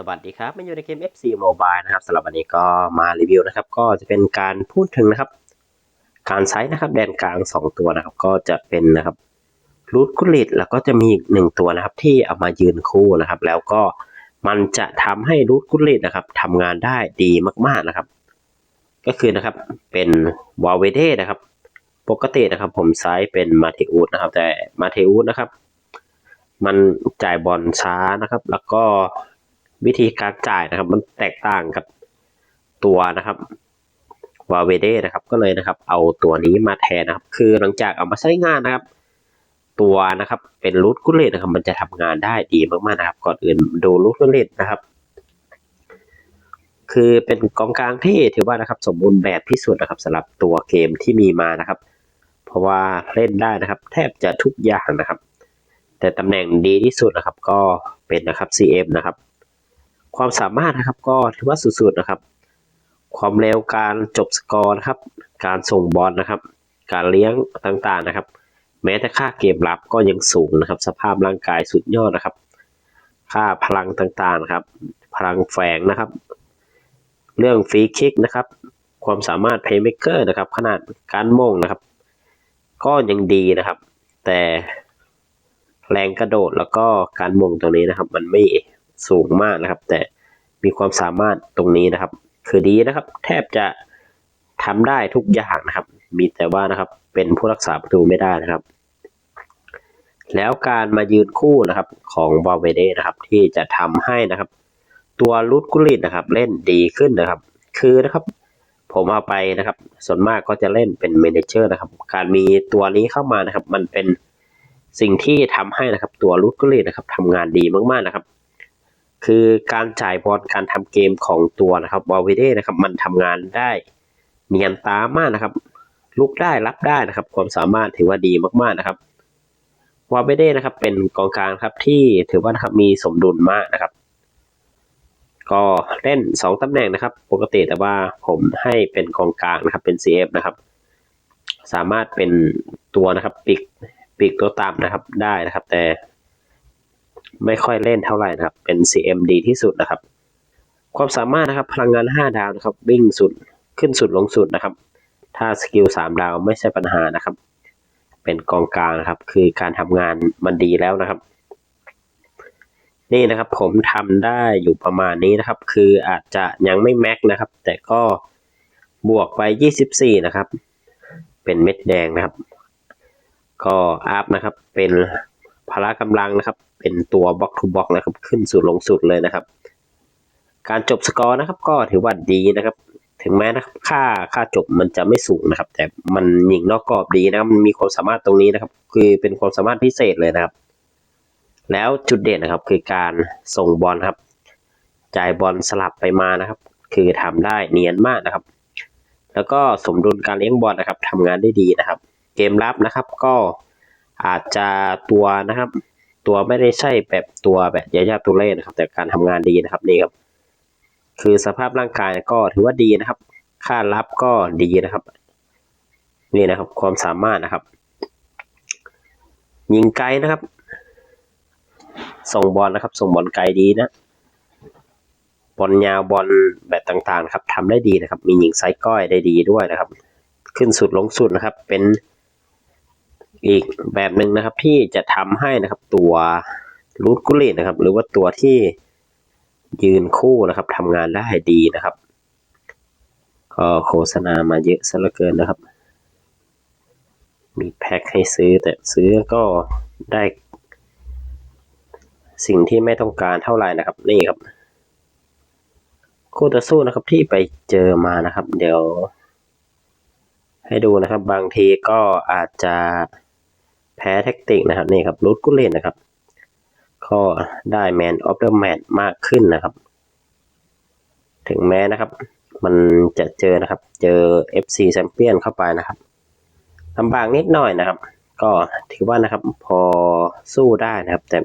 สวัสดีครับมาอยู่ในเกม FC Mobile นะครับสำหรับวันนี้ก็มารีวิวนะครับ ก็จะเป็นการพูดถึงนะครับ การใช้นะครับ แดนกลาง 2 ตัวนะครับ ก็จะเป็นนะครับรูทกุลิตแล้วก็จะมีอีกหนึ่งตัวนะครับ ที่เอามายืนคู่นะครับ แล้วก็มันจะทำให้รูทกุลิตนะครับทำงานได้ดีมากๆนะครับ ก็คือนะครับเป็นวาเวเดนะครับ ปกตินะครับ ผมใช้เป็นมาเทอุสนะครับ แต่มาเทอุสนะครับ มันจ่ายบอลช้านะครับ แล้วก็ วิธีการจ่ายนะครับ มันแตกต่างกับตัวนะครับวาเวเดนะครับก็เลยนะครับ เอาตัวนี้มาแทนนะครับ คือหลังจากเอามาใช้งานนะครับ ตัวนะครับเป็นรูทกุเลตนะครับ มันจะทำงานได้ดีมากๆนะครับ ก่อนอื่นดูรูทกุเลตนะครับ คือเป็นกองกลางที่ถือว่านะครับ สมบูรณ์แบบที่สุดนะครับสำหรับตัวเกมที่มีมานะครับ เพราะว่าเล่นได้นะครับ แทบจะทุกอย่างนะครับ แต่ตำแหน่งดีที่สุดนะครับ ก็เป็นนะครับ CM นะครับ ความสามารถนะครับก็ถือว่าสุดๆนะครับ ความเร็วการจบสกอร์นะครับ การส่งบอลนะครับ การเลี้ยงต่างๆนะครับ แม้แต่ค่าเกมรับก็ยังสูงนะครับ สภาพร่างกายสุดยอดนะครับ ค่าพลังต่างๆนะครับ พลังแฝงนะครับ เรื่องฟรีคิกนะครับ ความสามารถเพย์เม k เกอร์นะครับ ขนาดการมงนะครับ ก็ยังดีนะครับ แต่แรงกระโดดแล้วก็การมงตรงนี้นะครับ มันไม่ สูงมากนะครับ แต่มีความสามารถตรงนี้นะครับ คือดีนะครับ แทบจะทำได้ทุกอย่างนะครับ มีแต่ว่านะครับเป็นผู้รักษาประตูไม่ได้นะครับ แล้วการมายืนคู่นะครับของบาเวเดนะครับ ที่จะทำให้นะครับ ตัวลุดกุลิตนะครับ เล่นดีขึ้นนะครับ คือนะครับ ผมเอาไปนะครับ ส่วนมากก็จะเล่นเป็นเมนเจอร์นะครับ การมีตัวนี้เข้ามานะครับ มันเป็นสิ่งที่ทำให้นะครับ ตัวลุดกุลิตนะครับทำงานดีมากๆนะครับ คือการจ่ายบอลการทำเกมของตัวนะครับวาเวเดนะครับ มันทำงานได้เนียนตามากนะครับ ลุกได้รับได้นะครับ ความสามารถถือว่าดีมากๆนะครับวาเวเด้นะครับ เป็นกองกลางครับที่ถือว่านะครับมีสมดุลมากนะครับ ก็เล่น 2ตำแหน่งนะครับ ปกติแต่ว่าผมให้เป็นกองกลางนะครับ เป็น CF นะครับ สามารถเป็นตัวนะครับปีกปีกตัวต่ำนะครับได้นะครับ แต่ ไม่ค่อยเล่นเท่าไหร่นะครับ เป็น CM ดีที่สุดนะครับ ความสามารถนะครับ พลังงาน 5 ดาวนะครับ วิ่งสุดขึ้นสุดลงสุดนะครับ ถ้าสกิล 3 ดาวไม่ใช่ปัญหานะครับ เป็นกองกลางนะครับ คือการทำงานมันดีแล้วนะครับ นี่นะครับผมทำได้อยู่ประมาณนี้นะครับ คืออาจจะยังไม่แม็กนะครับ แต่ก็บวกไป 24 นะครับ เป็นเม็ดแดงนะครับ ก็อัพนะครับ เป็น พละกำลังนะครับ เป็นตัวบล็อกทูบล็อกนะครับ ขึ้นสุดลงสุดเลยนะครับ การจบสกอร์นะครับ ก็ถือว่าดีนะครับ ถึงแม้นะครับ ค่าค่าจบมันจะไม่สูงนะครับ แต่มันยิงนอกกรอบดีนะมันมีความสามารถตรงนี้นะครับ คือเป็นความสามารถพิเศษเลยนะครับ แล้วจุดเด่นนะครับ คือการส่งบอลครับจ่ายบอลสลับไปมานะครับ คือทำได้เนียนมากนะครับ แล้วก็สมดุลการเลี้ยงบอลนะครับทำงานได้ดีนะครับ เกมรับนะครับก็ อาจจะตัวนะครับ ตัวไม่ได้ใช่แบบตัวแบบยายาตุเล่นะครับ แต่การทำงานดีนะครับนี่ครับ คือสภาพร่างกายก็ถือว่าดีนะครับ ค่ารับก็ดีนะครับ นี่นะครับ ความสามารถนะครับ ยิงไกลนะครับ ส่งบอลนะครับ ส่งบอลไกลดีนะบอลยาวบอลแบบต่างๆครับทำได้ดีนะครับ มียิงไซส์ก้อยได้ดีด้วยนะครับ ขึ้นสุดลงสุดนะครับ เป็น อีกแบบหนึ่งนะครับที่จะทำให้นะครับตัวรูทกุลินะครับ หรือว่าตัวที่ยืนคู่นะครับทำงานได้ดีนะครับ ก็โฆษณามาเยอะซะเหลือเกินนะครับ มีแพ็คให้ซื้อแต่ซื้อก็ได้สิ่งที่ไม่ต้องการเท่าไหร่นะครับ นี่ครับ คู่ต่อสู้นะครับที่ไปเจอมานะครับ เดี๋ยว ให้ดูนะครับ บางทีก็อาจจะ แพ้แท็กติกนะครับนี่ครับรูทกุเลนนะครับก็ได้แมนออฟเดอะแมตมากขึ้นนะครับ ถึงแม้นะครับ มันจะเจอนะครับ เจอ FC แชมเปี้ยนเข้าไปนะครับลำบากนิดหน่อยนะครับ ก็ถือว่านะครับพอสู้ได้นะครับ แต่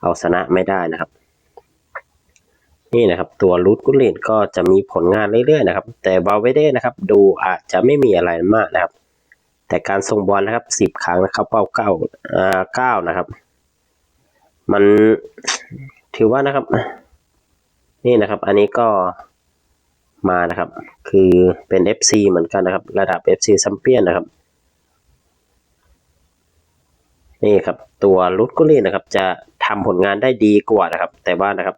เอาชนะไม่ได้นะครับ นี่นะครับ ตัวรูทกุเลนก็จะมีผลงานเรื่อยๆนะครับ แต่บาเวเด้นะครับ ดูอาจจะไม่มีอะไรมากนะครับ แต่การส่งบอลนะครับสิบครั้งนะครับเป้าเก้าอ่าเก้านะครับ มันถือว่านะครับ นี่นะครับ อันนี้ก็มานะครับ คือเป็น FC เหมือนกันนะครับ ระดับ FC ซัมเปียนนะครับ นี่ครับ ตัวลุดกุลีนะครับ จะทำผลงานได้ดีกว่านะครับ แต่ว่านะครับ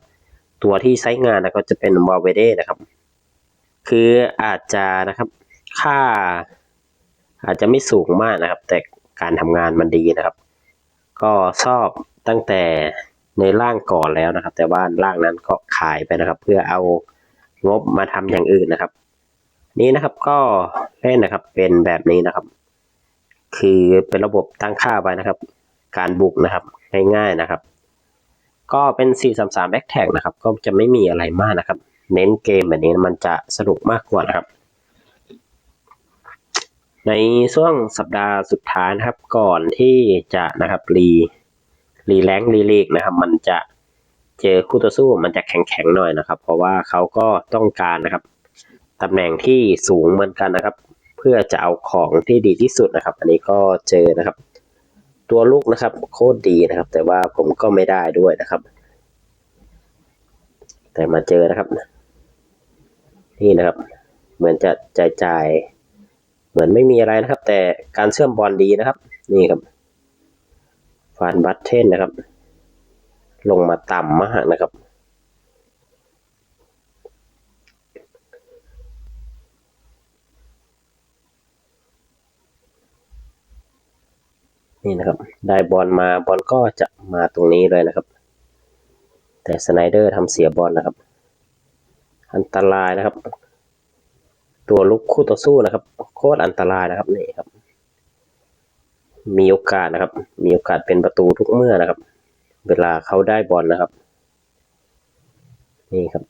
ตัวที่ใช้งานนะก็จะเป็นวาเวเดนะครับ คืออาจจะนะครับค่า อาจจะไม่สูงมากนะครับ แต่การทำงานมันดีนะครับ ก็ชอบตั้งแต่ในร่างก่อนแล้วนะครับ แต่ว่าร่างนั้นก็ขายไปนะครับ เพื่อเอางบมาทำอย่างอื่นนะครับ นี้นะครับก็เล่นนะครับเป็นแบบนี้นะครับ คือเป็นระบบตั้งค่าไว้นะครับ การบุกนะครับง่ายๆนะครับ ก็เป็น 433แบ็กแท็กนะครับ ก็จะไม่มีอะไรมากนะครับ เน้นเกมแบบนี้มันจะสนุกมากกว่านะครับ ในช่วงสัปดาห์สุดท้ายนะครับ ก่อนที่จะนะครับรีรีแลงรีเลกนะครับ มันจะเจอคู่ต่อสู้มันจะแข็งๆหน่อยนะครับ เพราะว่าเขาก็ต้องการนะครับตำแหน่งที่สูงเหมือนกันนะครับ เพื่อจะเอาของที่ดีที่สุดนะครับ อันนี้ก็เจอนะครับ ตัวลูกนะครับ โคตรดีนะครับ แต่ว่าผมก็ไม่ได้ด้วยนะครับ แต่มาเจอนะครับ นี่นะครับ เหมือนจะจ่ายจ่าย เหมือนไม่มีอะไรนะครับ แต่การเชื่อมบอลดีนะครับ นี่ครับฟานบัตเทนนะครับ ลงมาต่ำมากนะครับ นี่นะครับ ได้บอลมาบอลก็จะมาตรงนี้เลยนะครับ แต่สไนเดอร์ทำเสียบอลนะครับ อันตรายนะครับ ตัวลุกคู่ต่อสู้นะครับโคตรอันตรายนะครับนี่ครับ มีโอกาสนะครับ มีโอกาสเป็นประตูทุกเมื่อนะครับ เวลาเขาได้บอลนะครับ นี่ครับ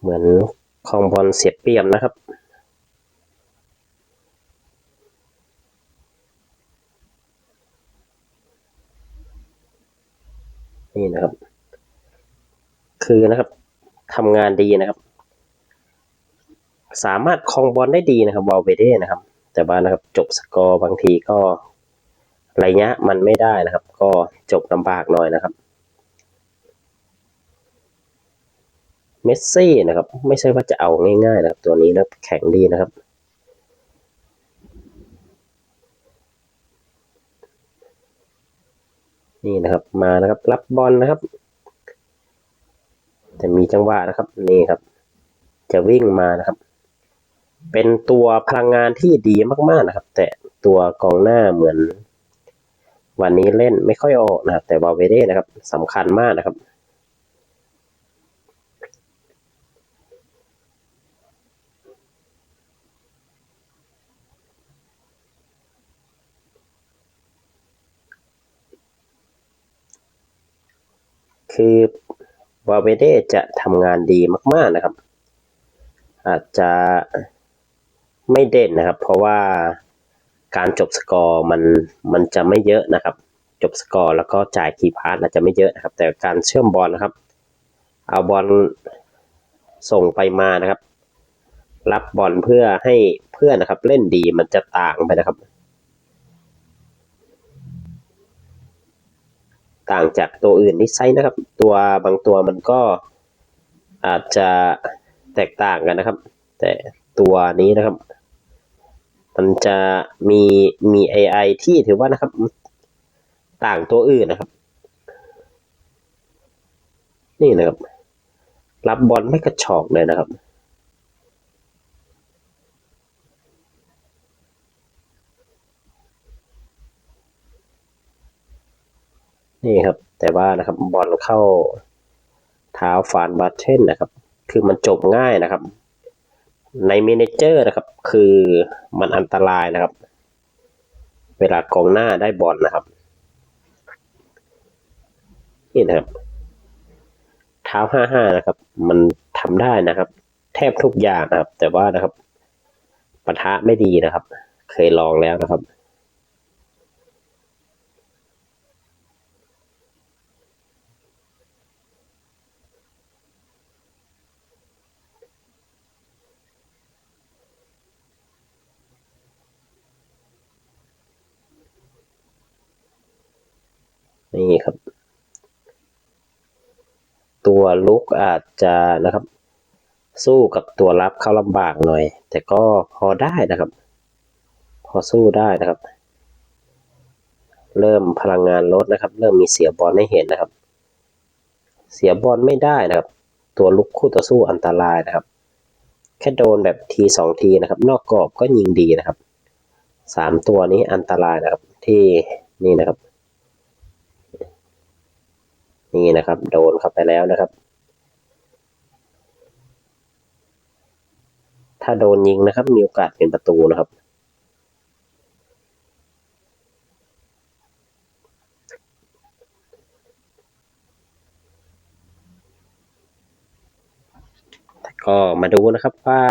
เหมือนคองบอลเสียบเปรียบนะครับ นี่นะครับ คือนะครับทำงานดีนะครับ สามารถคองบอลได้ดีนะครับวอลเวเดนะครับ แต่ว่านะครับจบสกอร์บางทีก็ระยะมันไม่ได้นะครับ ก็จบลำบากหน่อยนะครับ เมสซี่นะครับ ไม่ใช่ว่าจะเอาง่ายๆนะครับ ตัวนี้นะแข็งดีนะครับ นี่นะครับมานะครับ รับบอลนะครับแต่มีจังหวะนะครับนี่ครับ จะวิ่งมานะครับ เป็นตัวพลังงานที่ดีมากๆนะครับ แต่ตัวกองหน้าเหมือน วันนี้เล่นไม่ค่อยออกนะครับ แต่วาเวเด้นะครับสำคัญมากนะครับ คือวาเวเดจะทำงานดีมาก ๆนะครับ อาจจะไม่เด่นนะครับ เพราะว่าการจบสกอร์มันมันจะไม่เยอะนะครับ จบสกอร์แล้วก็จ่ายคีย์พาสอาจจะไม่เยอะนะครับ แต่การเชื่อมบอลนะครับ เอาบอลส่งไปมานะครับ รับบอลเพื่อให้เพื่อนนะครับ เล่นดีมันจะต่างไปนะครับ ต่างจากตัวอื่นที่ใช้นะครับ ตัวบางตัวมันก็อาจจะแตกต่างกันนะครับ แต่ตัวนี้นะครับ มันจะมีมี AI ที่ถือว่านะครับ ต่างตัวอื่นนะครับ นี่นะครับ รับบอลไม่กระชอกเลยนะครับ นี่ครับ แต่ว่านะครับบอลเข้าเท้าฟานบัตเทนนะครับ คือมันจบง่ายนะครับ ในเมเนเจอร์นะครับ คือมันอันตรายนะครับ เวลากองหน้าได้บอลนะครับ นี่นะครับ เท้าห้าห้านะครับ มันทำได้นะครับ แทบทุกอย่างนะครับ แต่ว่านะครับปะทะไม่ดีนะครับ เคยลองแล้วนะครับ นี่ครับ ตัวลุกอาจจะนะครับ สู้กับตัวรับเขาลำบากหน่อย แต่ก็พอได้นะครับ พอสู้ได้นะครับ เริ่มพลังงานลดนะครับ เริ่มมีเสียบอลให้เห็นนะครับ เสียบอลไม่ได้นะครับ ตัวลุกคู่ต่อสู้อันตรายนะครับ แค่โดนแบบทีสองทีนะครับ นอกกรอบก็ยิงดีนะครับสามตัวนี้อันตรายนะครับที่นี่นะครับ นี่นะครับ โดนเข้าไปแล้วนะครับ ถ้าโดนยิงนะครับ มีโอกาสเป็นประตูนะครับ ก็มาดูนะครับว่า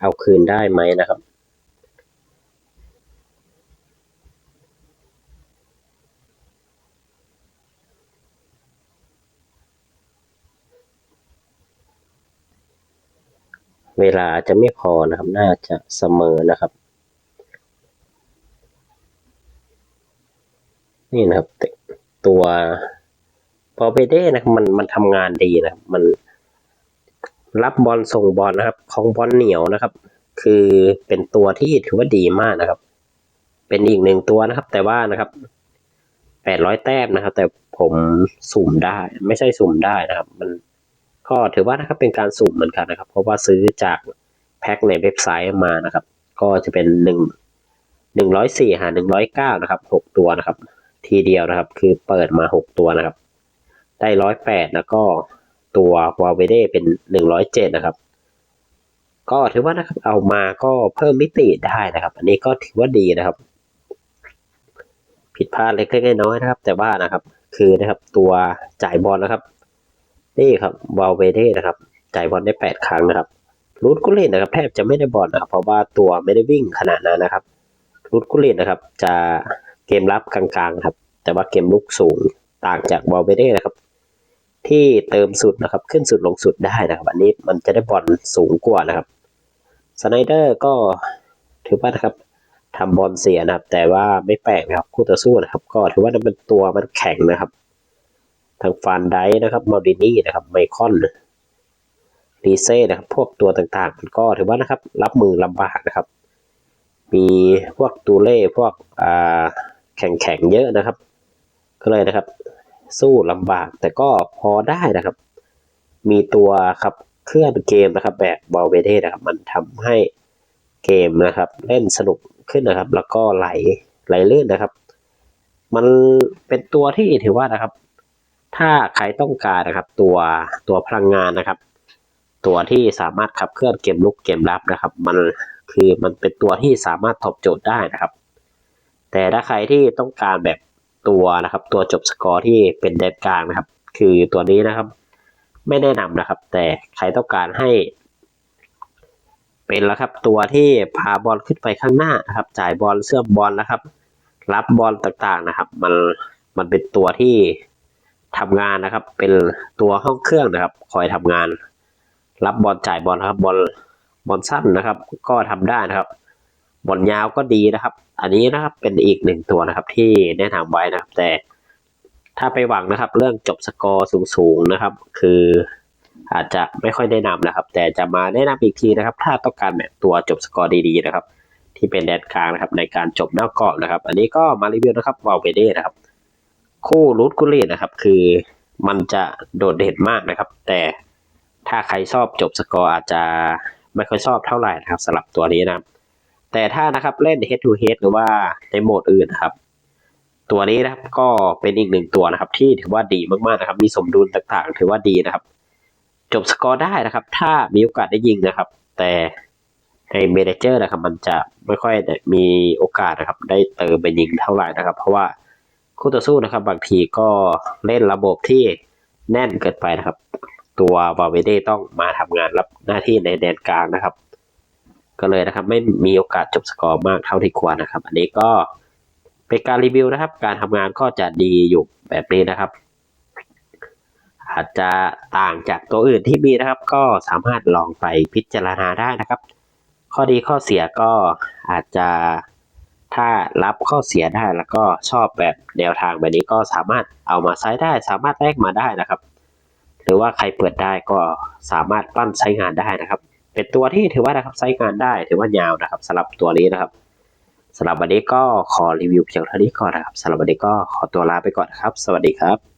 เอาคืนได้ไหมนะครับ เวลาจะไม่พอนะครับ น่าจะเสมอนะครับ นี่นะครับ ตัวพอเบเด้นะครับมันมันทำงานดีนะมันรับบอลส่งบอลนะครับ ของบอลเหนียวนะครับ คือเป็นตัวที่ถือว่าดีมากนะครับ เป็นอีกหนึ่งตัวนะครับ แต่ว่านะครับแปดร้อยแต้มนะครับ แต่ผมสุ่มได้ ไม่ใช่สุ่มได้นะครับ มัน ก็ถือว่านะครับเป็นการสุ่มเหมือนกันนะครับ เพราะว่าซื้อจากแพ็คในเว็บไซต์มานะครับ ก็จะเป็นหนึ่งหนึ่งร้อยสี่หาหนึ่งร้อยเก้านะครับหกตัวนะครับ ทีเดียวนะครับ คือเปิดมาหกตัวนะครับ ได้ร้อยแปดแล้วก็ตัววาเวเดเป็นหนึ่งร้อยเจ็ดนะครับ ก็ถือว่านะครับเอามาก็เพิ่มมิติได้นะครับ อันนี้ก็ถือว่าดีนะครับ ผิดพลาดเล็กๆน้อยๆนะครับ แต่ว่านะครับ คือนะครับตัวจ่ายบอลนะครับ นี่ครับวาเวเดนะครับจ่ายบอลได้แปดครั้งนะครับรูดกุเลนนะครับแทบจะไม่ได้บอลนะครับเพราะว่าตัวไม่ได้วิ่งขนาดนั้นนะครับรูดกุเลนนะครับ จะเกมรับกลางๆครับ แต่ว่าเกมลุกสูงต่างจากวาเวเดนะครับ ที่เติมสุดนะครับขึ้นสุดลงสุดได้นะครับ อันนี้มันจะได้บอลสูงกว่านะครับสไนเดอร์ก็ถือว่านะครับทำบอลเสียนะครับ แต่ว่าไม่แปลกนะครับคู่ต่อสู้นะครับ ก็ถือว่ามันเป็นตัวมันแข็งนะครับ ทางฟานไดนะครับมอดินี่นะครับไมคอนรีเซ่นะครับพวกตัวต่างๆมันก็ถือว่านะครับ รับมือลำบากนะครับ มีพวกตูเล่พวกอ่าแข็งๆเยอะนะครับ ก็เลยนะครับ สู้ลำบากแต่ก็พอได้นะครับ มีตัวครับเคลื่อนเกมนะครับแบบบอลเวเดนะครับ มันทำให้เกมนะครับ เล่นสนุกขึ้นนะครับ แล้วก็ไหลไหลลื่นนะครับ มันเป็นตัวที่ถือว่านะครับ ถ้าใครต้องการนะครับ ตัวตัวพลังงานนะครับ ตัวที่สามารถขับเคลื่อนเกมลุกเกมรับนะครับ มันคือมันเป็นตัวที่สามารถตอบโจทย์ได้นะครับ แต่ถ้าใครที่ต้องการแบบตัวนะครับ ตัวจบสกอร์ที่เป็นแดนกลางนะครับ คือตัวนี้นะครับ ไม่แนะนำนะครับ แต่ใครต้องการให้เป็นแล้วครับตัวที่พาบอลขึ้นไปข้างหน้านะครับ จ่ายบอลเสื้อมบอลนะครับ รับบอลต่างๆนะครับ มันมันเป็นตัวที่ ทำงานนะครับ เป็นตัวห้องเครื่องนะครับ คอยทำงาน รับบอลจ่ายบอลนะครับบอลบอลสั้นนะครับ ก็ทำได้นะครับบอลยาวก็ดีนะครับ อันนี้นะครับเป็นอีกหนึ่งตัวนะครับ ที่แนะนำไว้นะครับ แต่ถ้าไปหวังนะครับ เรื่องจบสกอร์สูงๆนะครับ คืออาจจะไม่ค่อยแนะนำนะครับ แต่จะมาแนะนำอีกทีนะครับ ถ้าต้องการแบบตัวจบสกอร์ดีๆนะครับ ที่เป็นแดนกลางนะครับ ในการจบนอกกรอบนะครับ อันนี้ก็มารีวิวนะครับวาลเวเดนะครับ คู่รูทกุลีนะครับ คือมันจะโดดเด่นมากนะครับ แต่ถ้าใครชอบจบสกอร์อาจจะไม่ค่อยชอบเท่าไหร่นะครับสำหรับตัวนี้นะแต่ถ้านะครับเล่น head to head หรือว่าในโหมดอื่นนะครับ ตัวนี้นะครับก็เป็นอีกหนึ่งตัวนะครับ ที่ถือว่าดีมากๆนะครับ มีสมดุลต่างๆ ถือว่าดีนะครับ จบสกอร์ได้นะครับ ถ้ามีโอกาสได้ยิงนะครับ แต่ในเมเนเจอร์นะครับ มันจะไม่ค่อยมีโอกาสนะครับ ได้เติมไปยิงเท่าไหร่นะครับ เพราะว่า คู่ต่อสู้นะครับ บางทีก็เล่นระบบที่แน่นเกินไปนะครับ ตัววาเวเดต้องมาทำงานรับหน้าที่ในแดนกลางนะครับ ก็เลยนะครับไม่มีโอกาสจบสกอร์มากเท่าที่ควรนะครับ อันนี้ก็เป็นการรีวิวนะครับ การทำงานก็จะดีอยู่แบบนี้นะครับ อาจจะต่างจากตัวอื่นที่มีนะครับ ก็สามารถลองไปพิจารณาได้นะครับ ข้อดีข้อเสียก็อาจจะ ถ้ารับข้อเสียได้แล้วก็ชอบแบบแนวทางแบบนี้ก็สามารถเอามาใช้ได้ สามารถแลกมาได้นะครับ หรือว่าใครเปิดได้ก็สามารถปั้นใช้งานได้นะครับ เป็นตัวที่ถือว่านะครับใช้งานได้ถือว่ายาวนะครับสำหรับตัวนี้นะครับสำหรับวันนี้ก็ขอรีวิวเพียงเท่านี้ก่อนนะครับสำหรับวันนี้ก็ขอตัวลาไปก่อนครับ สวัสดีครับ